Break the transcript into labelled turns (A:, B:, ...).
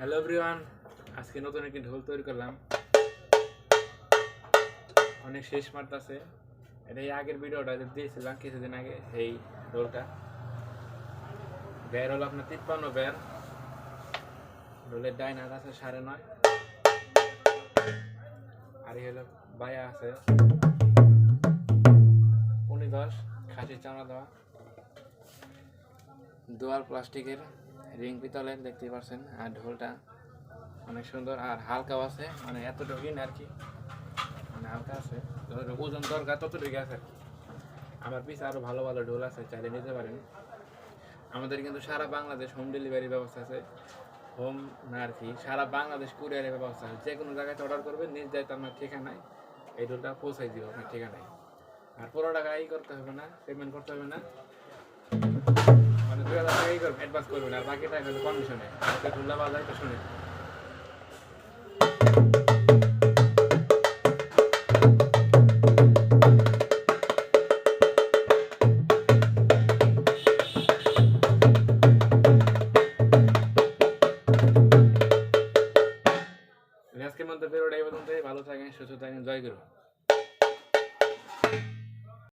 A: Hello everyone আজকে নতুন একটি ঢোল তৈরি করলাম অনেক শেষ মারতে আছে এটা এই আগের ভিডিওটা দিয়েছিলাম কিছুদিন আগে সেই ঢোলটা ব্যার হলো আপনার তিপ্পান্ন ব্যার ঢোলের ডাইন আছে সাড়ে নয়। আর হলো বায়া আছে। উনি দশ খাসির চামড়া দেওয়া। দুয়ার প্লাস্টিকের রিং পিতলের দেখতে পাচ্ছেন আর ঢোলটা অনেক সুন্দর। আর হালকাও আছে। মানে এতটুকুই না আর কি। মানে হালকা আছে। যতটুকু ওজন দরকার ততটুকু আছে। আমার পিছে আরও ভালো ভালো ঢোল আছে, চাইলে নিতে পারেন। আমাদের কিন্তু সারা বাংলাদেশ হোম ডেলিভারির ব্যবস্থা আছে। হোম না আর কি, সারা বাংলাদেশ কুরিয়ারের ব্যবস্থা আছে। যে কোনো জায়গায় অর্ডার করবে নিজ দায়িত্ব আপনার ঠিকানায় এই দুটা পৌঁছাই দিব আপনার ঠিকানায়। আর পুরো টাকা এই করতে হবে না পেমেন্ট করতে হবে না। মানে দুই হাজার টাকা এই করবেন অ্যাডভান্স করবেন, আর বাকি টাকা কন্ডিশনে ঢোলা বাজার শুনে আজকের মতো ফের ওটাই পর্যন্ত ভালো থাকেন সুস্থ থাকেন জয় করুন